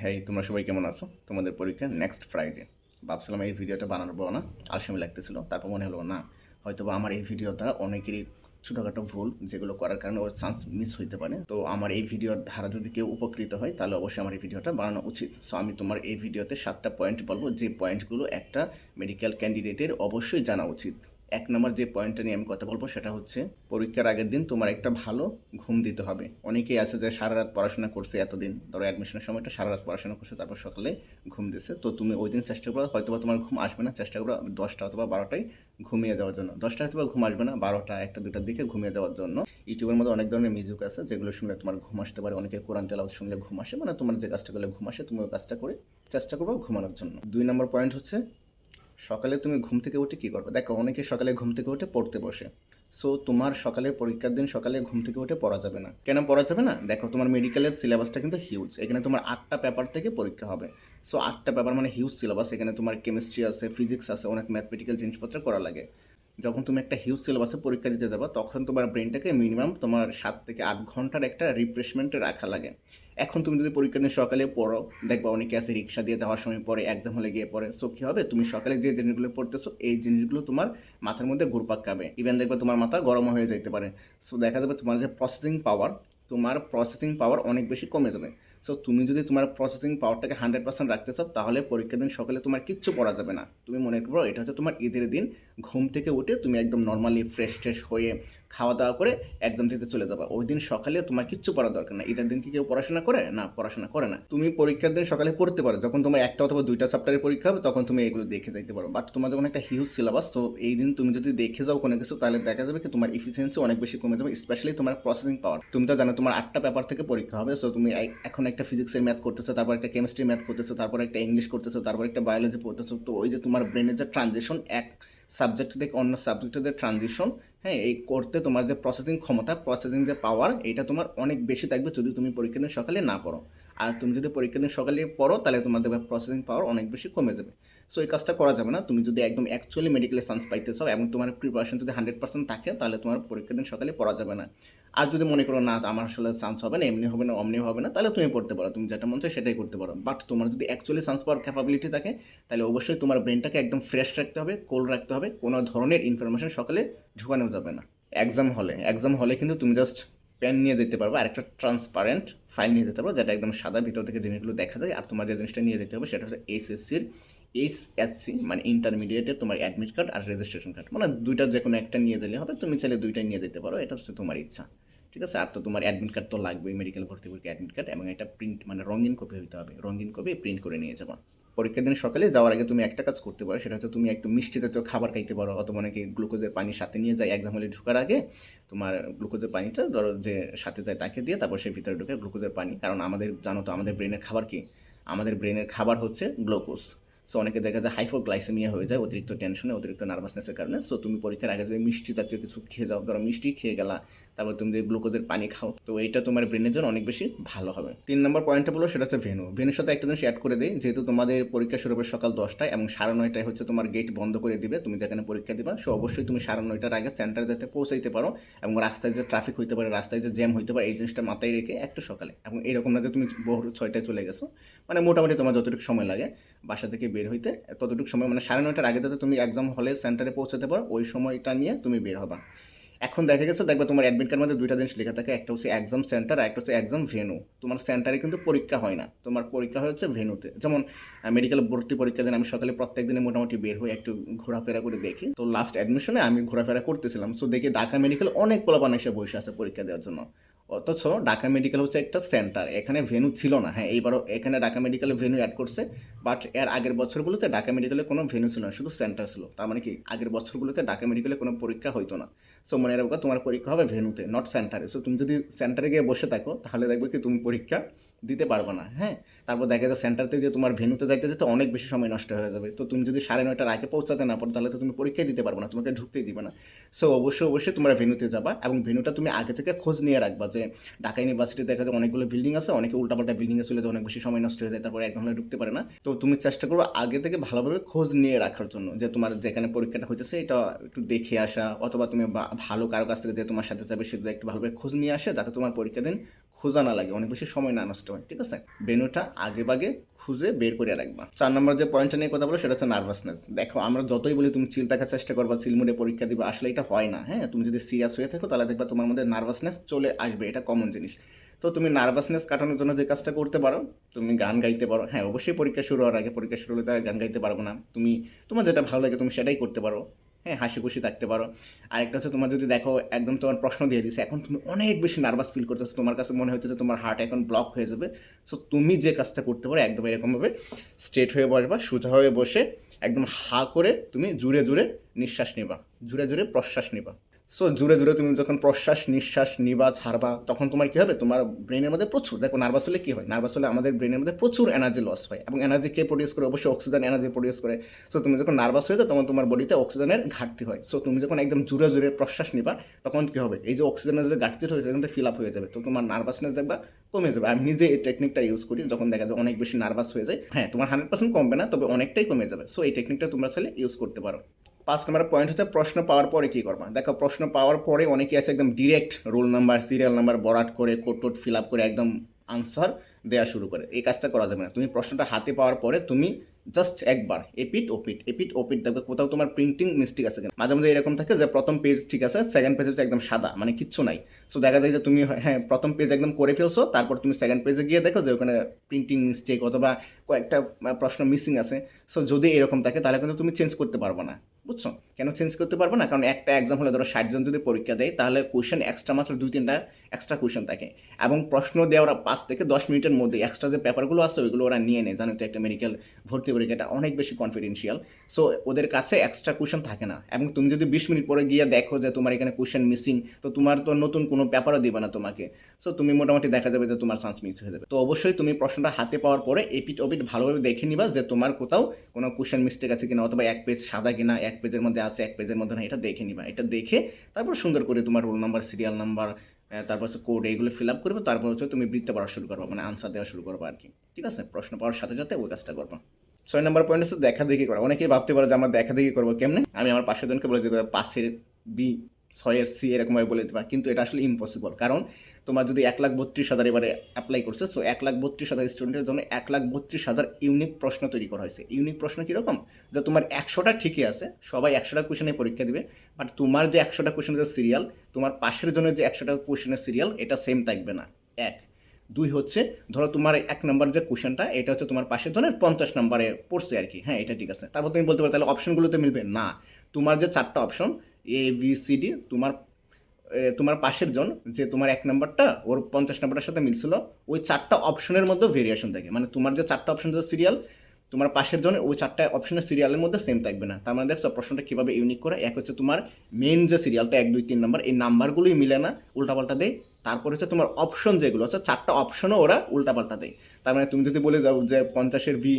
হ্যাঁ তোমরা সবাই কেমন আছো? তোমাদের পরীক্ষা নেক্সট ফ্রাইডে ভাবছিলাম এই ভিডিওটা বানাবো না, আলসামি লাগতেছিল, তারপর মনে হলো না। হয়তো বা আমার এই ভিডিও দ্বারা অনেকেরই ছোটোখাটো ভুল, যেগুলো করার কারণে ওর চান্স মিস হইতে পারে। তো আমার এই ভিডিওর ধারা যদি কেউ উপকৃত হয়, তাহলে অবশ্যই আমার এই ভিডিওটা বানানো উচিত। সো আমি তোমার এই ভিডিওতে সাতটা পয়েন্ট বলব, যে পয়েন্টগুলো একটা মেডিকেল ক্যান্ডিডেটের অবশ্যই জানা উচিত। এক নম্বর যে পয়েন্টটা নিয়ে আমি কথা বলব সেটা হচ্ছে, পরীক্ষার আগের দিন তোমার একটা ভালো ঘুম দিতে হবে। অনেকেই আছে যে সারা রাত পড়াশোনা করছে এতদিন, ধরো অ্যাডমিশনের সময়টা সারা রাত পড়াশোনা করছে, তারপর সকালে ঘুম দিছে তো তুমি ওই দিন চেষ্টা করো হয়তো বা তোমার ঘুম আসবে না, চেষ্টা করো দশটা অথবা বারোটায় ঘুমিয়ে যাওয়ার জন্য। দশটা হয়তো ঘুম আসবে না, বারোটা, একটা দুটার দিকে ঘুমিয়ে যাওয়ার জন্য। ইউটিউবের মধ্যে অনেক ধরনের মিউজিক আছে, যেগুলো শুনলে তোমার ঘুম আসতে পারে। অনেকের কোরআন তেলাওয়াত শুনলে ঘুম আসে মানে তোমার যে কাজটা করলে ঘুম আসে, তুমি ওই কাজটা করে চেষ্টা করব ঘুমানোর জন্য। দুই নম্বর পয়েন্ট হচ্ছে সকালে তুমি ঘুম থেকে উঠে কী করবে? দেখো, অনেকে সকালে ঘুম থেকে উঠে পড়তে বসে। সো তোমার সকালে পরীক্ষার দিন সকালে ঘুম থেকে উঠে পড়া যাবে না। কেন পড়া যাবে না? দেখো, তোমার মেডিকেলের সিলেবাসটা কিন্তু হিউজ এখানে তোমার আটটা পেপার থেকে পরীক্ষা হবে। সো আটটা পেপার মানে হিউজ সিলেবাস এখানে তোমার কেমিস্ট্রি আছে ফিজিক্স আছে, অনেক ম্যাথমেটিক্যাল জিনিসপত্র করা লাগে। যখন তুমি একটা হিউজ সিলেবাসে পরীক্ষা দিতে যাবা, তখন তোমার ব্রেনটাকে মিনিমাম তোমার সাত থেকে আট ঘণ্টার একটা রিফ্রেশমেন্ট রাখা লাগে। এখন তুমি যদি পরীক্ষা দিন সকালে পড়ো, দেখবা অনেকে আছে রিক্সা দিয়ে যাওয়ার সময় পরে এক্সাম হলে গিয়ে পড়ে। সো কী হবে? তুমি সকালে যে জিনিসগুলো পড়তেছো, এই জিনিসগুলো তোমার মাথার মধ্যে ঘুরপাক খাবে। ইভেন দেখবে তোমার মাথা গরম হয়ে যেতে পারে। সো দেখা যাবে তোমার যে প্রসেসিং পাওয়ার তোমার প্রসেসিং পাওয়ার অনেক বেশি কমে যাবে। সো তুমি যদি তোমার প্রসেসিং পাওয়ারটাকে হান্ড্রেড পার্সেন্ট রাখতে চাও, তাহলে পরীক্ষার দিন সকালে তোমার কিচ্ছু পড়া যাবে না। তুমি মনে করো এটা হচ্ছে তোমার ঈদের দিন। ঘুম থেকে উঠে তুমি একদম নর্মালি ফ্রেশ ট্রেশ হয়ে খাওয়া দাওয়া করে এক্সাম দিতে চলে যাবে। ওই দিন সকালে তোমার কিচ্ছু পড়া দরকার না ঈদের দিন কি কেউ পড়াশোনা করে? না, পড়াশোনা করে না। তুমি পরীক্ষার দিন সকালে পড়তে পারো। যখন তোমার একটা অথবা দুইটা চ্যাপ্টারের পরীক্ষা হবে, তখন তুমি এগুলো দেখে যাইতে পারো। বাট তোমার যখন একটা হিউজ সিলেবাস তো এই দিন তুমি যদি দেখে যাও কোনো কিছু, তাহলে দেখা যাবে কি তোমার ইফিসিয়েন্সি অনেক বেশি কমে যাবে স্পেশালি তোমার প্রসেসিং পাওয়ার তুমি তো জানো তোমার আটটা পেপার থেকে পরীক্ষা হবে সো তুমি এখন একটা ফিজিক্সের ম্যাথ করতেছো, তারপর একটা কেমিস্ট্রি ম্যাথ করতেছে, তারপর একটা ইংলিশ করতেছে, তারপর একটা বায়োলজি পড়তেছে। তো ওই যে তোমার ব্রেনের যে ট্রানজেকশন এক সাবজেক্ট থেকে অন্য সাবজেক্টের যে ট্রানজিশন হ্যাঁ এই করতে তোমার যে প্রসেসিং ক্ষমতা প্রসেসিং যে পাওয়ার এটা তোমার অনেক বেশি থাকবে যদি তুমি পরীক্ষা দিন সকালে না পড়ো। আর তুমি যদি পরীক্ষা দিন সকালে পড়ো, তাহলে তোমাদের প্রসেসিং পাওয়ার অনেক বেশি কমে যাবে। সো এই কাজটা করা যাবে না। তুমি যদি একদম অ্যাকচুয়ালি মেডিকেলে চান্স পাইতে চাও এবং তোমার প্রিপারেশন যদি হান্ড্রেড পার্সেন্ট থাকে, তাহলে তোমার পরীক্ষা দিন সকালে পড়া যাবে না। আর যদি মনে করো, না, আমার আসলে চান্স হবে না, এমনি হবে না, অমনি হবে না, তাহলে তুমি পড়তে পারো। তুমি যেটা মন চায় সেটাই করতে পারো। বাট তোমার যদি অ্যাকচুয়ালি চান্স পাওয়ার ক্যাপাবিলিটি থাকে, তাহলে অবশ্যই তোমার ব্রেনটাকে একদম ফ্রেশ রাখতে হবে কোল রাখতে হবে। কোনো ধরনের ইনফরমেশন সকালে ঢুকানো যাবে না। এক্সাম হলে এক্সাম হলে কিন্তু তুমি জাস্ট পেন নিয়ে যেতে পারবে আর একটা ট্রান্সপারেন্ট ফাইল নিয়ে যেতে পারো যেটা একদম সাদা ভিতর থেকে জিনিসগুলো দেখা যায়, আর তোমার যে জিনিসটা নিয়ে যেতে হবে সেটা হচ্ছে এসএসসির এইচএসসি মানে ইন্টারমিডিয়েটের তোমার অ্যাডমিট কার্ড আর রেজিস্ট্রেশন কার্ড মানে দুইটা যে কোনো একটা নিয়ে গেলে হবে, তুমি চাইলে দুইটাই নিয়ে যেতে পারো, এটা হচ্ছে তোমার ইচ্ছা। ঠিক আছে? আর তো তোমার অ্যাডমিট কার্ড তো লাগবেই মেডিকেল ভর্তি পরীক্ষা অ্যাডমিট কার্ড এবং এটা প্রিন্ট মানে রঙিন কপি হতে হবে। রঙিন কপি প্রিন্ট করে নিয়ে যাবা। পরীক্ষার দিন সকালে যাওয়ার আগে তুমি একটা কাজ করতে পারো, সেটা হচ্ছে তুমি একটু মিষ্টি জাতীয় খাবার খাইতে পারো, অথবা অনেকে গ্লুকোজের পানি সাথে নিয়ে যায় এক্সাম হলে ঢোকার আগে তোমার গ্লুকোজের পানিটা ধরো যে সাথে যায় তাকে দিয়ে তারপর সে ভিতরে ঢুকে গ্লুকোজের পানি। কারণ আমাদের জানো তো আমাদের ব্রেনের খাবার কি? আমাদের ব্রেনের খাবার হচ্ছে গ্লুকোজ। সো অনেকে দেখা যায় হাইপোগ্লাইসেমিয়া হয়ে যায়, অতিরিক্ত টেনশনে অতিরিক্ত নার্ভাসনেসের কারণে। সো তুমি পরীক্ষার আগে যদি মিষ্টি জাতীয় কিছু খেয়ে যাও, ধরো মিষ্টি খেয়ে গেলা তারপর তুমি যদি গ্লুকোজের পানি খাও, তো এইটা তোমার ব্রেনের জন্য অনেক বেশি ভালো হবে। তিন নম্বর পয়েন্টটা বলো সেটা হচ্ছে ভেনু ভেনুর সাথে একটা জিনিস অ্যাড করে দিই, যেহেতু তোমাদের পরীক্ষা শুরু হবে সকাল দশটায় এবং সাড়ে নয়টায় হচ্ছে তোমার গেট বন্ধ করে দিবে, তুমি যেখানে পরীক্ষা দিবা সো অবশ্যই তুমি সাড়ে নয়টার আগে সেন্টারে যাতে পৌঁছাইতে পারো এবং রাস্তায় যে ট্রাফিক হইতে পারে, রাস্তায় যে জ্যাম হইতে পারে, এই জিনিসটা মাথায় রেখে একটু সকালে। এবং এরকম না যে তুমি বহু ছয়টায় চলে গেছো মানে মোটামুটি তোমার যতটুকু সময় লাগে বাসা থেকে বের হইতে, ততটুকু সময় মানে সাড়ে নয়টার আগে যাতে তুমি এক্সাম হলে সেন্টারে পৌঁছাতে পারো, ওই সময়টা নিয়ে তুমি বের হবা। এখন দেখা গেছে, দেখবে তোমার অ্যাডমিট কার্ডের মধ্যে দুইটা জিনিস লেখা থাকে, একটা হচ্ছে এক্সাম সেন্টার আর একটা হচ্ছে এক্সাম ভেনু তোমার সেন্টারে কিন্তু পরীক্ষা হয় না, তোমার পরীক্ষা হচ্ছে ভেনুতে যেমন মেডিকেল ভর্তি পরীক্ষা দিন, আমি সকালে প্রত্যেক দিনে মোটামুটি বের হয়ে একটু ঘোরাফেরা করে দেখি। তো লাস্ট অ্যাডমিশনে আমি ঘোরাফেরা করতেছিলাম। সো দেখি ঢাকা মেডিকেল অনেক পোলাপান এসে বসে আছে পরীক্ষা দেওয়ার জন্য। অথচ ঢাকা মেডিকেল হচ্ছে একটা সেন্টার, এখানে ভেনু ছিল না। হ্যাঁ এইবারও এখানে ঢাকা মেডিকেলে ভেনু অ্যাড করছে বাট এর আগের বছরগুলোতে ঢাকা মেডিকেলে কোনো ভেনু ছিল না, শুধু সেন্টার ছিল। তার মানে কি, আগের বছরগুলোতে ঢাকা মেডিকেলে কোনো পরীক্ষা হইতো না। সো মনে রাখব তোমার পরীক্ষা হবে ভেনুতে নট সেন্টারে। সো তুমি যদি সেন্টারে গিয়ে বসে থাকো, তাহলে দেখবে কি তুমি পরীক্ষা দিতে পারবে না। হ্যাঁ তারপর দেখা যায় সেন্টার থেকে তোমার ভেনুতে যাইতে যেতে অনেক বেশি সময় নষ্ট হয়ে যাবে। তো তুমি যদি সাড়ে নয়টার আগে পৌঁছাতে না পারো, তাহলে তো তুমি পরীক্ষায় দিতে পারবে না, তোমাকে ঢুকতেই দিবে না। সো অবশ্যই অবশ্যই তোমরা ভেনুতে যাবা এবং ভেনুটা তুমি আগে থেকে খোঁজ নিয়ে রাখবা যে ঢাকা ইউনিভার্সিটি দেখা যায় অনেকগুলো বিল্ডিং আছে, অনেকে উল্টাপাল্টা বিল্ডিংয়ে চলে যায়, অনেক বেশি সময় নষ্ট হয়ে যায়, তারপরে এক ধরনের ঢুকতে পারে না। তো তুমি চেষ্টা করব আগে থেকে ভালোভাবে খোঁজ নিয়ে রাখার জন্য যে তোমার যেখানে পরীক্ষাটা হইতেছে এটা একটু দেখে আসা, অথবা তুমি ভালো কারও কাছ থেকে যে তোমার সাথে যাবে সেটা একটু ভালোভাবে খোঁজ নিয়ে আসা, যাতে তোমার পরীক্ষা দিন খোঁজা না লাগে, অনেক বেশি সময় না নষ্ট হয়, ঠিক আছে? বেনুটা আগে বাগে খুঁজে বের করে রাখবা। চার নম্বর যে পয়েন্টটা নিয়ে কথা বলো, সেটা হচ্ছে নার্ভাসনেস দেখো, আমরা যতই বলি তুমি চিল থাকার চেষ্টা করবা চিলমুড়ে পরীক্ষা দিবা, আসলে এটা হয় না হ্যাঁ? তুমি যদি সিরিয়াস হয়ে থাকো, তাহলে দেখবা তোমার মধ্যে নার্ভাসনেস চলে আসবে, এটা কমন জিনিস। তো তুমি নার্ভাসনেস কাটানোর জন্য যে কাজটা করতে পারো, তুমি গান গাইতে পারো হ্যাঁ অবশ্যই পরীক্ষা শুরু হওয়ার আগে পরীক্ষা শুরু হলে তার গান গাইতে পারব না। তুমি, তোমার যেটা ভালো লাগে তুমি সেটাই করতে পারো। হ্যাঁ হাসি খুশি থাকতে পারো। আরেকটা হচ্ছে তোমার যদি দেখো, একদম তোমার প্রশ্ন দিয়ে দিছে, এখন তুমি অনেক বেশি নার্ভাস ফিল করতেছো, তোমার কাছে মনে হচ্ছে যে তোমার হার্ট এখন ব্লক হয়ে যাবে। সো তুমি যে কাজটা করতে পারো একদম এরকমভাবে স্ট্রেট হয়ে বসবা, সোজা হয়ে বসে একদম হা করে তুমি জুড়ে জুড়ে নিঃশ্বাস নেবা, জুড়ে জুড়ে প্রশ্বাস নিবা। সো জুড়ে জুড়ে তুমি যখন প্রশ্বাস নিঃশ্বাস নিবা, ছাড়বা, তখন তোমার কী হবে? তোমার ব্রেনের মধ্যে প্রচুর, দেখো নার্ভাস হলে কী হয়? নার্ভাস হলে আমাদের ব্রেনের মধ্যে প্রচুর এনার্জি লস হয় এবং এনার্জি কে প্রডিউস করে? অবশ্যই অক্সিজেন এনার্জি প্রডিউস করে। সো তুমি যখন নার্ভাস হয়ে যাও, তখন তোমার বডিতে অক্সিজেনের ঘাটতি হয়। সো তুমি যখন একদম জুড়ে জুড়ে প্রশ্বাস নিবা, তখন কী হবে? এই যে অক্সিজেনের যে ঘাটতি হয়েছে কিন্তু ফিল আপ হয়ে যাবে। তো তোমার নার্ভাসনেস দেখবা কমে যাবে। আমি নিজে এই টেকনিকটা ইউজ করি, যখন দেখা যায় অনেক বেশি নার্ভাস হয়ে যায়। হ্যাঁ তোমার হান্ড্রেড পার্সেন্ট কমবে না, তবে অনেকটাই কমে যাবে। সো এই টেকনিকটা তোমরা চাইলে ইউজ করতে পারো। পাঁচ নম্বর পয়েন্ট হচ্ছে প্রশ্ন পাওয়ার পরে কী করবা? দেখো, প্রশ্ন পাওয়ার পরে অনেকে আছে একদম direct roll number serial number Barat করে কোড টোড ফিল আপ করে একদম আনসার দেওয়া শুরু করে। এই কাজটা করা যাবে না। তুমি প্রশ্নটা হাতে পাওয়ার পরে তুমি জাস্ট একবার এপিট ওপিট এপিট ওপিট দেখবে কোথাও তোমার প্রিন্টিং মিস্টেক আছে মাঝে মাঝে এরকম থাকে যে প্রথম পেজ ঠিক আছে সেকেন্ড পেজ হচ্ছে একদম সাদা মানে কিচ্ছু নাই। সো দেখা যায় যে তুমি হ্যাঁ প্রথম পেজ একদম করে ফেলছো, তারপর তুমি সেকেন্ড পেজে গিয়ে দেখো যে ওখানে প্রিন্টিং মিস্টেক অথবা কয়েকটা প্রশ্ন মিসিং আছে। সো যদি এরকম থাকে, তাহলে কিন্তু তুমি চেঞ্জ করতে পারব না। বুঝছ? কেন চেঞ্জ করতে পারব না? কারণ একটা এক্সাম হলে ধরো ষাটজন যদি পরীক্ষা দেয়, তাহলে কোয়েশ্চেন এক্সট্রা মাত্র দুই তিনটা এক্সট্রা কোয়েশ্চেন থাকে। এবং প্রশ্ন দেওয়ার পাঁচ থেকে দশ মিনিটের মধ্যে এক্সট্রা যে পেপারগুলো আছে, ওইগুলো ওরা নিয়ে নেয়। জানো তো, একটা মেডিকেল ভর্তি পরীক্ষাটা অনেক বেশি কনফিডেন্সিয়াল সো ওদের কাছে এক্সট্রা কোয়েশ্চেন থাকে না। এবং তুমি যদি বিশ মিনিট পরে গিয়ে দেখো যে তোমার এখানে কোয়েশ্চেন মিসিং তো তোমার তো নতুন কোনো পেপারও দিবে না তোমাকে। সো তুমি মোটামুটি দেখা যাবে যে তোমার চান্স মিস হয়ে যাবে। তো অবশ্যই তুমি প্রশ্নটা হাতে পাওয়ার পরে এপিট ওপিট ভালোভাবে দেখে নিবা যে তোমার কোথাও কোনো কোয়েশ্চেন মিস্টেক আছে কিনা, অথবা এক পেজ সাদা কিনা, এক পেজের মধ্যে আছে, এক পেজের মধ্যে না, এটা দেখে নিবা। এটা দেখে তারপর সুন্দর করে তোমার রোল নাম্বার সিরিয়াল নাম্বার তারপর হচ্ছে কোড এইগুলো ফিল আপ করবে, তারপর হচ্ছে তুমি বৃত্তে পড়া শুরু করব মানে আনসার দেওয়া শুরু করব আর কি ঠিক আছে? প্রশ্ন পাওয়ার সাথে সাথে ওই কাজটা করব। ছয় নম্বর পয়েন্ট হচ্ছে দেখা দেখি করা। অনেকেই ভাবতে পারে যে আমরা দেখা দেখি করব কেমনে? আমি আমার পাশের জনকে বলে দিতে পাশের বি ছয়ের সি এরকমভাবে বলে দিতে পারি। কিন্তু এটা আসলে ইম্পসিবল কারণ তোমার যদি এক লাখ বত্রিশ হাজার এবারে অ্যাপ্লাই করছে সো এক লাখ বত্রিশ হাজার স্টুডেন্টের জন্য এক লাখ বত্রিশ হাজার ইউনিক প্রশ্ন তৈরি করা হয়েছে। ইউনিক প্রশ্ন কীরকম? যে তোমার একশোটা ঠিকই আছে, সবাই একশোটা কোশ্চেনে পরীক্ষা দিবে বাট তোমার যে একশোটা কোশ্চেনের যে সিরিয়াল তোমার পাশের জন্য যে একশোটা কোশ্চেনের সিরিয়াল এটা সেম থাকবে না। এক। দুই হচ্ছে, ধরো তোমার এক নম্বর যে কোশ্চেনটা এটা হচ্ছে তোমার পাশের জনের পঞ্চাশ নম্বরে পড়ছে আর কি। হ্যাঁ এটা ঠিক আছে। তারপর তুমি বলতে পারো, তাহলে অপশনগুলোতে মিলবে না। তোমার যে চারটা option A B C D তোমার তোমার পাশের জন যে তোমার এক নম্বরটা, ওর পঞ্চাশ নাম্বারটার সাথে মিলছিল, ওই চারটা অপশনের মধ্যে ভেরিয়েশন থাকে। মানে তোমার যে চারটা অপশন যে সিরিয়াল তোমার পাশের জনের ওই চারটা অপশনের সিরিয়ালের মধ্যে সেম থাকবে না। তার মানে দেখছ, প্রশ্নটা কীভাবে ইউনিক করে? এক হচ্ছে তোমার মেন যে সিরিয়ালটা এক, দুই, তিন নম্বর, এই নাম্বারগুলোই মিলে না, উল্টাপাল্টা দেয়। তারপর হচ্ছে তোমার অপশন যেগুলো আছে, চারটা অপশনও ওরা উল্টাপাল্টা দেয়। তার মানে তুমি যদি বলে যাও যে পঞ্চাশের ভি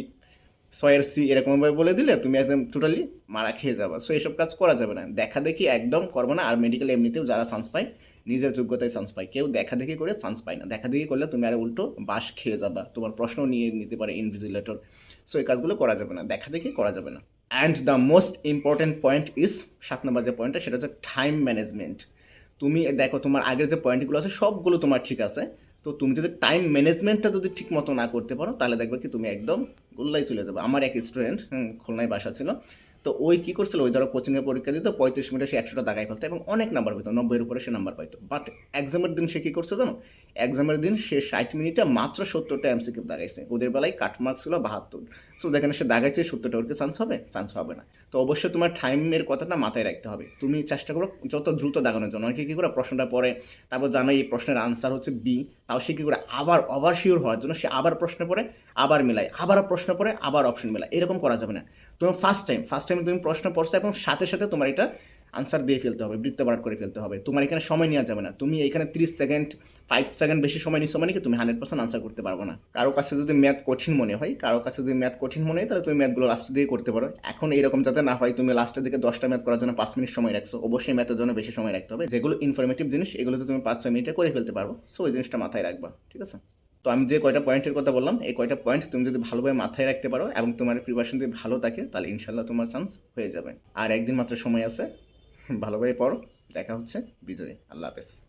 ছয়ের সি এরকমভাবে বলে দিলে তুমি একদম টোটালি মারা খেয়ে যাবে। সো এইসব কাজ করা যাবে না। দেখা দেখি একদম করব না। আর মেডিকেল এমনিতেও যারা চান্স পায়, নিজের যোগ্যতায় চান্স পায়। কেউ দেখা দেখি করে চান্স পায় না। দেখা দেখি করলে তুমি আর উল্টো বাস খেয়ে যাবা। তোমার প্রশ্ন নিয়ে নিতে পারে ইনভিজিলেটর সো এই কাজগুলো করা যাবে না। দেখা দেখি করা যাবে না। And the most important point is সাত নম্বর যে পয়েন্টটা সেটা হচ্ছে টাইম ম্যানেজমেন্ট তুমি দেখো, তোমার আগের যে পয়েন্টগুলো আছে, সবগুলো তোমার ঠিক আছে। তো তুমি যদি টাইম ম্যানেজমেন্টটা যদি ঠিক মতো না করতে পারো, তাহলে দেখবে কি তুমি একদম গোল্লাই চলে যাব। আমার এক স্টুডেন্ট খুলনায় বাসা ছিল। তো ওই কী করছিল? ওই ধরো কোচিংয়ে পরীক্ষা দিত, পঁয়ত্রিশ মিনিটে সে একশোটা দাগাই ফেলতো এবং অনেক নাম্বার পেতো, নব্বইয়ের উপরে সে নাম্বার পাইতো। বাট এক্সামের দিন সে কী করছে জানো? এক্সামের দিন সে ষাট মিনিটে মাত্র সত্তরটা এমসিকিউ দাগাইছে ওদের বেলায় কাট মার্কস ছিল বাহাত্তর। সো দেখেন সে দাগাইছে, সত্তরটা ওর কি চান্স হবে? চান্স হবে না। তো অবশ্যই তোমার টাইমের কথাটা মাথায় রাখতে হবে। তুমি চেষ্টা করো যত দ্রুত দাগানোর জন্য। অনেকে কী করে প্রশ্নটা পড়ে, তারপর জানো এই প্রশ্নের আনসার হচ্ছে বি তাও সে কী করে আবার ওভার শিওর হওয়ার জন্য সে আবার প্রশ্ন পড়ে, আবার মিলায় আবার প্রশ্ন পড়ে, আবার অপশন মিলায়। এরকম করা যাবে না। তুমি ফার্স্ট টাইম ফার্স্ট টাইমে তুমি প্রশ্ন পড়ছো এবং সাথে সাথে তোমার এটা আনসার দিয়ে ফেলতে হবে বৃত্ত বৃত্তপাঠ করে ফেলতে হবে। তোমার এখানে সময় নেওয়া যাবে না। তুমি এখানে তিরিশ সেকেন্ড ফাইভ সেকেন্ড বেশি সময় নিচ্ছ মানে কি তুমি হান্ড্রেড পার্সেন্ট আনসার করতে পারব না। কারও কাছে যদি ম্যাথ কঠিন মনে হয়, কারও কাছে যদি ম্যাথ কঠিন মনে হয়, তাহলে তুমি ম্যাথগুলো লাস্টের দিকে করতে পারো। এখন এরকম যাতে না হয়, তুমি লাস্টের দিকে দশটা ম্যাথ করার জন্য পাঁচ মিনিট সময় রাখছো। অবশ্যই ম্যাথের জন্য বেশি সময় রাখতে হবে। যেগুলো ইনফরমেটিভ জিনিস, এগুলোতে তুমি পাঁচ ছয় মিনিটে করে ফেলতে পারব। সো ওই জিনিসটা মাথায় রাখবা। ঠিক আছে? তো আমি যে কয়টা পয়েন্টের কথা বললাম, এই কয়টা পয়েন্ট তুমি যদি ভালোভাবে মাথায় রাখতে পারো এবং তোমার প্রিপারেশন যদি ভালো থাকে, তাহলে ইনশাল্লাহ তোমার চান্স হয়ে যাবে। আর একদিন মাত্র সময় আছে, ভালোভাবে পড়ো। দেখা হচ্ছে বিজয়ী। আল্লাহ হাফেজ।